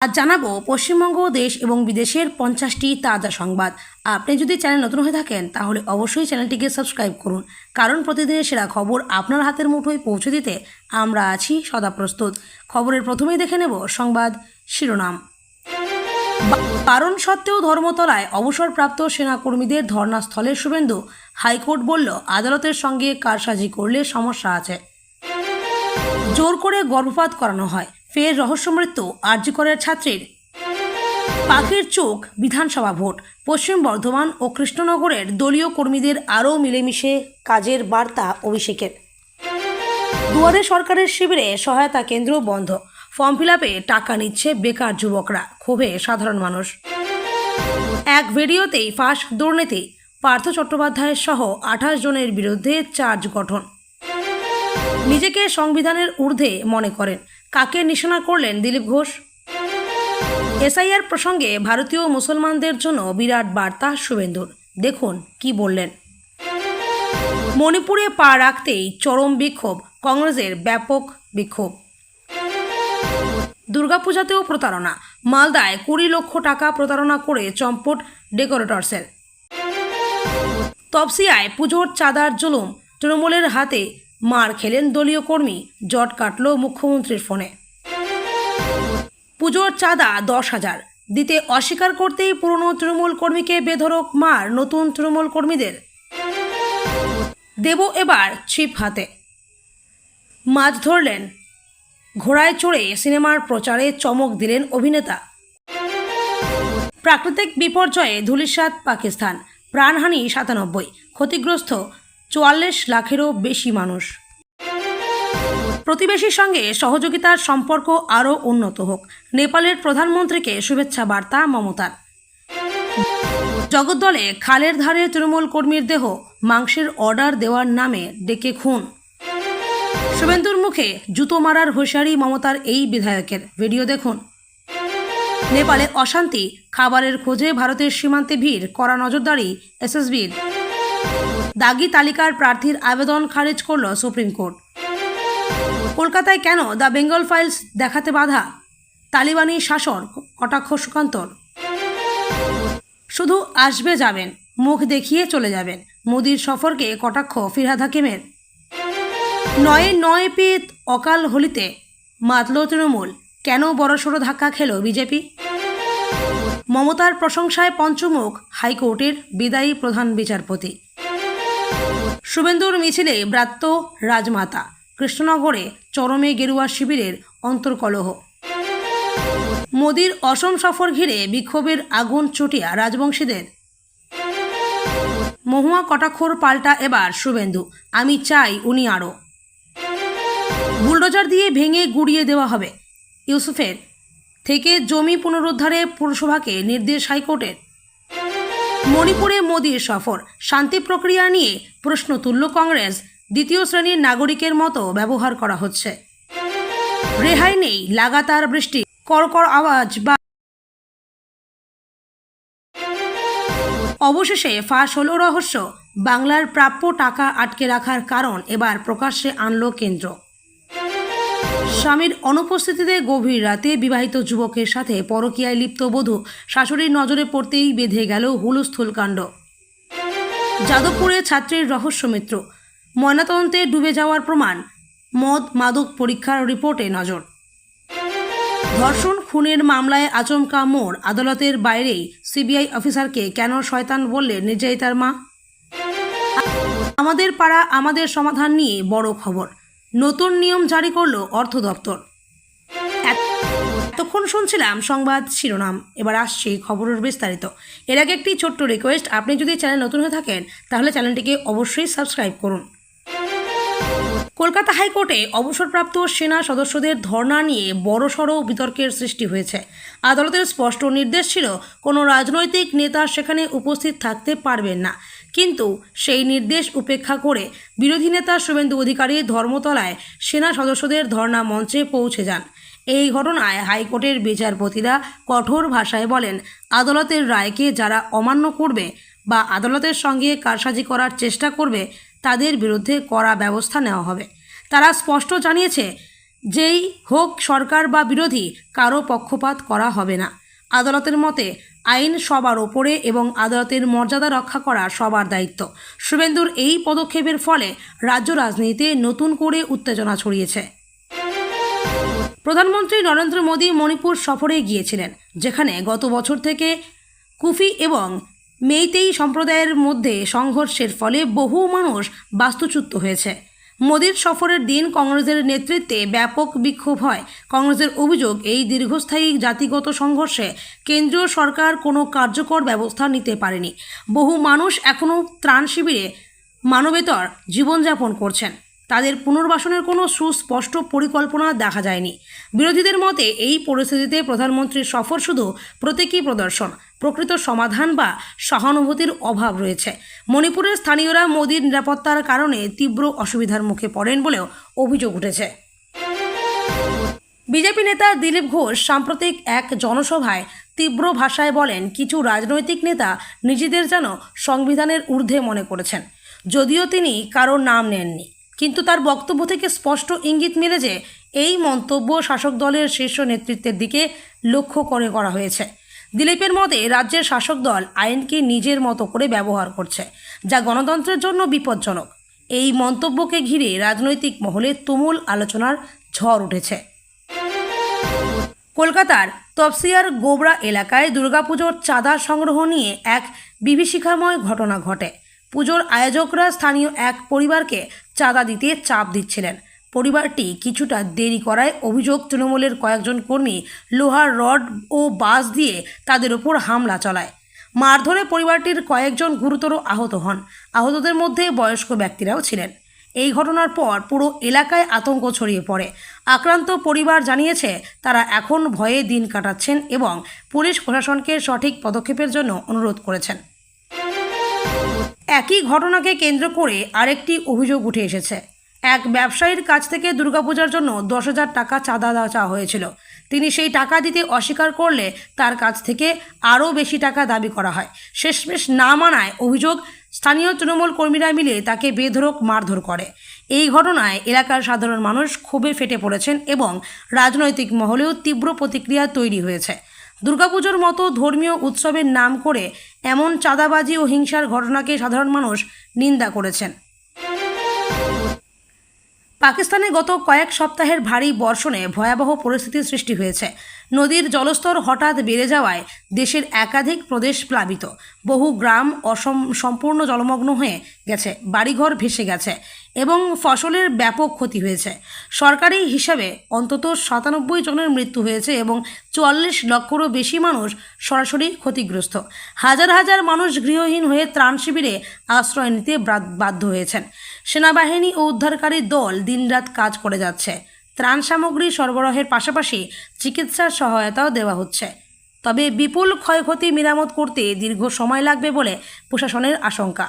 আজ জানাব পশ্চিমবঙ্গ দেশ এবং বিদেশের পঞ্চাশটি তাজা সংবাদ। আপনি যদি চ্যানেল নতুন হয়ে থাকেন, তাহলে অবশ্যই চ্যানেলটিকে সাবস্ক্রাইব করুন। কারণ প্রতিদিনের সেরা খবর আপনার হাতের মুঠোয় পৌঁছে দিতে আমরা আছি সদা প্রস্তুত। খবরের প্রথমেই দেখে নেব সংবাদ শিরোনাম। বারণ সত্ত্বেও ধর্মতলায় অবসরপ্রাপ্ত সেনাকর্মীদের ধর্নাস্থলের শুভেন্দু হাইকোর্ট বলল, আদালতের সঙ্গে কারসাজি করলে সমস্যা আছে। জোর করে গর্ভপাত করানো হয়। ফের রহস্যমৃত্যু আরজিকরের ছাত্রীর। পাখির চোখ, বিধানসভা ভোট, পশ্চিম বর্ধমান ও কৃষ্ণনগরের দলীয় কর্মীদের আরও মিলেমিশে কাজের বার্তা অভিষেকের। দুয়ারে সরকারের শিবিরে সহায়তা কেন্দ্র বন্ধ। ফর্ম ফিল টাকা নিচ্ছে বেকার যুবকরা, ক্ষোভে সাধারণ মানুষ। এক ভিডিওতেই ফাঁস দুর্নীতি, পার্থ চট্টোপাধ্যায়ের সহ আঠাশ জনের বিরুদ্ধে চার্জ গঠন। নিজেকে সংবিধানের ঊর্ধ্বে মনে করেন। কাকে নিশানা করলেন দিলীপ ঘোষ? এসআইআর প্রসঙ্গে ভারতীয় মুসলমানদের জন্য বিরাট বার্তা শুভেন্দুর। দেখুন কি বললেন। মণিপুরে পা রাখতেই চরম বিক্ষোভ, কংগ্রেসের ব্যাপক বিক্ষোভ। দুর্গাপূজাতেও প্রতারণা, মালদায় কুড়ি লক্ষ টাকা প্রতারণা করে চম্পট ডেকোরেটরসের। তপসিয়ায় পুজোর চাঁদার জুলুম, তৃণমূলের হাতে মার খেলেন দলীয় কর্মী, জট কাটল মুখ্যমন্ত্রীর ফোনে। পুজোর চাঁদা দশ হাজার। দিতে অস্বীকার করতেই পুরনো তৃণমূল কর্মীকে বেধরক মার নতুন তৃণমূল কর্মীদের। দেব এবার ছিপ হাতে। মাছ ধরলেন। ঘোড়ায় চড়ে সিনেমার প্রচারে চমক দিলেন অভিনেতা। প্রাকৃতিক বিপর্যয়ে ধূলিসাৎ পাকিস্তান। প্রাণহানি সাতানব্বই। ক্ষতিগ্রস্ত চুয়াল্লিশ লাখেরও বেশি মানুষ। প্রতিবেশীর সঙ্গে সহযোগিতার সম্পর্ক আরও উন্নত হোক। নেপালের প্রধানমন্ত্রীকে শুভেচ্ছা বার্তা মমতার। জগদ্দলে খালের ধারে তৃণমূল কর্মীর দেহ, মাংসের অর্ডার দেওয়ার নামে ডেকে খুন। শুভেন্দুর মুখে জুতো মারার হুঁশিয়ারি মমতার এই বিধায়কের। ভিডিও দেখুন। নেপালে অশান্তি, খাবারের খোঁজে ভারতের সীমান্তে ভিড়, কড়া নজরদারি, এসএসবির। দাগি তালিকার প্রার্থীর আবেদন খারিজ করল সুপ্রিম কোর্ট। কলকাতায় কেন দ্য বেঙ্গল ফাইলস দেখাতে বাধা? তালিবানি শাসন, কটাক্ষ সুকান্তর। শুধু আসবে যাবেন, মুখ দেখিয়ে চলে যাবেন। মোদির সফরকে কটাক্ষ ফিরহাদ হাকিমের। নয়ে নয় পেত অকাল হোলিতে মাতল তৃণমূল, কেন বড়সড় ধাক্কা খেল বিজেপি? মমতার প্রশংসায় পঞ্চমুখ হাইকোর্টের বিদায়ী প্রধান বিচারপতি। শুভেন্দুর মিছিলে ব্রাত্য রাজমাতা, কৃষ্ণনগরে চরমে গেরুয়া শিবিরের অন্তর্কলহ। মোদির অসম সফর ঘিরে বিক্ষোভের আগুন চটিয়া রাজবংশীদের। মহুয়া কটাক্ষর পাল্টা এবার শুভেন্দু, আমি চাই উনি আরও বুলডোজার দিয়ে ভেঙে গুড়িয়ে দেওয়া হবে। ইউসুফের থেকে জমি পুনরুদ্ধারে পুরসভাকে নির্দেশ হাইকোর্টের। মণিপুরে মোদির সফর। শান্তি প্রক্রিয়া নিয়ে প্রশ্ন তুলল কংগ্রেস। দ্বিতীয় শ্রেণির নাগরিকের মতো ব্যবহার করা হচ্ছে। রেহাই নেই, লাগাতার বৃষ্টি করকর আওয়াজ বা অবশেষে ফাঁস হলো রহস্য। বাংলার প্রাপ্য টাকা আটকে রাখার কারণ এবার প্রকাশ্যে আনলো কেন্দ্র। স্বামীর অনুপস্থিতিতে গভীর রাতে বিবাহিত যুবকের সাথে পরকীয়ায় লিপ্ত বধূ শাশুড়ির নজরে পড়তেই বেঁধে গেল হুলস্থুল কাণ্ড। যাদবপুরে ছাত্রীর রহস্য মিত্র। ময়নাতদন্তে ডুবে যাওয়ার প্রমাণ। মদ মাদক পরীক্ষার রিপোর্টে নজর। ধর্ষণ, খুনের মামলায় আচমকা মোড়। আদালতের বাইরেই সিবিআই অফিসারকে কেন শয়তান বললেন নির্যাতিতার মা? আমাদের পাড়া, আমাদের সমাধান নিয়ে বড় খবর। নতুন নিয়ম জারি করল অর্থ দপ্তর। এত- এতক্ষণ শুনছিলাম সংবাদ শিরোনাম। এবার আসছি খবরের বিস্তারিত। এর আগে একটি ছোট্ট রিকোয়েস্ট আপনি যদি চ্যানেল নতুন হয়ে থাকেন, তাহলে চ্যানেলটিকে অবশ্যই সাবস্ক্রাইব করুন। কলকাতা হাইকোর্টে অবসরপ্রাপ্ত সেনা সদস্যদের ধর্ণা নিয়ে বড়সড় বিতর্কের সৃষ্টি হয়েছে। আদালতের স্পষ্ট নির্দেশ ছিল, কোনো রাজনৈতিক নেতা সেখানে উপস্থিত থাকতে পারবেন না। কিন্তু সেই নির্দেশ উপেক্ষা করে বিরোধী নেতা শুভেন্দু অধিকারী ধর্মতলায় সেনা সদস্যদের ধর্ণা মঞ্চে পৌঁছে যান। এই ঘটনায় হাইকোর্টের বিচারপতিরা কঠোর ভাষায় বলেন, আদালতের রায়কে যারা অমান্য করবে বা আদালতের সঙ্গে কারসাজি করার চেষ্টা করবে, তাদের বিরুদ্ধে কড়া ব্যবস্থা নেওয়া হবে। তারা স্পষ্ট জানিয়েছে, যেই হোক সরকার বা বিরোধী কারও পক্ষপাত করা হবে না। আদালতের মতে আইন সবার ওপরে এবং আদালতের মর্যাদা রক্ষা করা সবার দায়িত্ব। শুভেন্দুর এই পদক্ষেপের ফলে রাজ্য রাজনীতিতে নতুন করে উত্তেজনা ছড়িয়েছে। প্রধানমন্ত্রী নরেন্দ্র মোদী মণিপুর সফরে গিয়েছিলেন, যেখানে গত বছর থেকে কুফি এবং মেইতেই সম্প্রদায়ের মধ্যে সংঘর্ষের ফলে বহু মানুষ বাস্তুচ্যুত হয়েছে। মোদীর সফরের দিন কংগ্রেসের নেতৃত্বে ব্যাপক বিক্ষোভ হয়। কংগ্রেসের অভিযোগ, এই দীর্ঘস্থায়ী জাতিগত সংঘর্ষে কেন্দ্রীয় সরকার কোনো কার্যকর ব্যবস্থা নিতে পারেনি। বহু মানুষ এখনও ত্রাণ শিবিরে মানবেতর জীবনযাপন করছেন। তাদের পুনর্বাসনের কোনো সুস্পষ্ট পরিকল্পনা দেখা যায়নি। বিরোধীদের মতে, এই পরিস্থিতিতে প্রধানমন্ত্রীর সফর শুধু প্রতীকী প্রদর্শন, প্রকৃত সমাধান বা সহানুভূতির অভাব রয়েছে। মণিপুরের স্থানীয়রা মোদীর নিরাপত্তার কারণে তীব্র অসুবিধার মুখে পড়েন বলেও অভিযোগ উঠেছে। বিজেপি নেতা দিলীপ ঘোষ সাম্প্রতিক এক জনসভায় তীব্র ভাষায় বলেন, কিছু রাজনৈতিক নেতা নিজেদের যেন সংবিধানের ঊর্ধ্বে মনে করেছেন, যদিও তিনি কারও নাম নেননি। কিন্তু তার বক্তব্য থেকে স্পষ্ট ইঙ্গিত মেলে যে এই মন্তব্য শাসক দলের শীর্ষ নেতৃত্বের দিকে লক্ষ্য করে করা হয়েছে। দিলীপের মতে, রাজ্যের শাসক দল আইনকে নিজের মতো করে ব্যবহার করছে, যা গণতন্ত্রের জন্য বিপজ্জনক। এই মন্তব্যকে ঘিরে রাজনৈতিক মহলে তুমুল আলোচনার ঝড় উঠেছে। কলকাতার তপসিয়ার গোবরা এলাকায় দুর্গাপুজোর চাঁদা সংগ্রহ নিয়ে এক বিভীষিকাময় ঘটনা ঘটে। পুজোর আয়োজকরা স্থানীয় এক পরিবারকে চাঁদা দিতে চাপ দিচ্ছিলেন। পরিবারটি কিছুটা দেরি করায় অভিযোগ তৃণমূলের কয়েকজন কর্মী লোহার রড ও বাস দিয়ে তাদের ওপর হামলা চালায়। মারধরে পরিবারটির কয়েকজন গুরুতর আহত হন। আহতদের মধ্যে বয়স্ক ব্যক্তিরাও ছিলেন। এই ঘটনার পর পুরো এলাকায় আতঙ্ক ছড়িয়ে পড়ে। আক্রান্ত পরিবার জানিয়েছে, তারা এখন ভয়ে দিন কাটাচ্ছেন এবং পুলিশ প্রশাসনকে সঠিক পদক্ষেপের জন্য অনুরোধ করেছেন। একই ঘটনাকে কেন্দ্র করে আরেকটি অভিযোগ উঠে এসেছে। এক ব্যবসায়ীর কাছ থেকে দুর্গাপূজার জন্য দশ হাজার টাকা চাঁদা চাওয়া হয়েছিল। তিনি সেই টাকা দিতে অস্বীকার করলে তার কাছ থেকে আরও বেশি টাকা দাবি করা হয়। শেষমেশ না মানায় অভিযোগ, স্থানীয় তৃণমূল কর্মীরা মিলে তাকে বেধরক মারধর করে। এই ঘটনায় এলাকার সাধারণ মানুষ ক্ষোভে ফেটে পড়েছেন এবং রাজনৈতিক মহলেও তীব্র প্রতিক্রিয়া তৈরি হয়েছে। দুর্গাপুজোর মতো ধর্মীয় উৎসবের নাম করে এমন চাঁদাবাজি ও হিংসার ঘটনাকে সাধারণ মানুষ নিন্দা করেছেন। পাকিস্তানে গত কয়েক সপ্তাহের ভারী বর্ষণে ভয়াবহ পরিস্থিতির সৃষ্টি হয়েছে। নদীর জলস্তর হঠাৎ বেড়ে যাওয়ায় দেশের একাধিক প্রদেশ প্লাবিত। বহু গ্রাম অসম, সম্পূর্ণ জলমগ্ন হয়ে গেছে। বাড়িঘর ভেসে গেছে। এবং ফসলের ব্যাপক ক্ষতি হয়েছে। সরকারি হিসাবে অন্তত সাতানব্বই জনের মৃত্যু হয়েছে এবং চুয়াল্লিশ লক্ষেরও বেশি মানুষ সরাসরি ক্ষতিগ্রস্ত। হাজার হাজার মানুষ গৃহহীন হয়ে ত্রাণ শিবিরে আশ্রয় নিতে বাধ্য হয়েছেন। সেনাবাহিনী ও উদ্ধারকারী দল দিনরাত কাজ করে যাচ্ছে। ত্রাণ সামগ্রী সরবরাহের পাশাপাশি চিকিৎসার সহায়তাও দেওয়া হচ্ছে। তবে বিপুল ক্ষয়ক্ষতি মেরামত করতে দীর্ঘ সময় লাগবে বলে প্রশাসনের আশঙ্কা।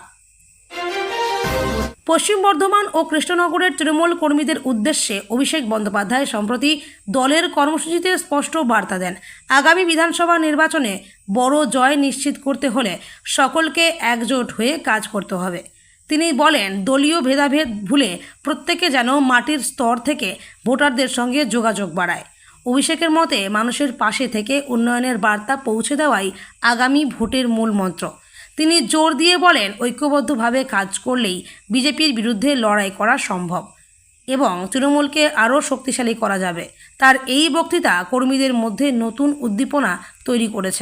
পশ্চিম বর্ধমান ও কৃষ্ণনগরের তৃণমূল কর্মীদের উদ্দেশ্যে অভিষেক বন্দ্যোপাধ্যায় সম্প্রতি দলের কর্মসূচিতে স্পষ্ট বার্তা দেন। আগামী বিধানসভা নির্বাচনে বড় জয় নিশ্চিত করতে হলে সকলকে একজোট হয়ে কাজ করতে হবে। তিনি বলেন, দলীয় ভেদাভেদ ভুলে প্রত্যেকে যেন মাটির স্তর থেকে ভোটারদের সঙ্গে যোগাযোগ বাড়ায়। অভিষেকের মতে, মানুষের পাশে থেকে উন্নয়নের বার্তা পৌঁছে দেওয়াই আগামী ভোটের মূল মন্ত্র। তিনি জোর দিয়ে বলেন, ঐক্যবদ্ধভাবে কাজ করলেই বিজেপির বিরুদ্ধে লড়াই করা সম্ভব এবং তৃণমূলকে আরও শক্তিশালী করা যাবে। তার এই বক্তৃতা কর্মীদের মধ্যে নতুন উদ্দীপনা তৈরি করেছে।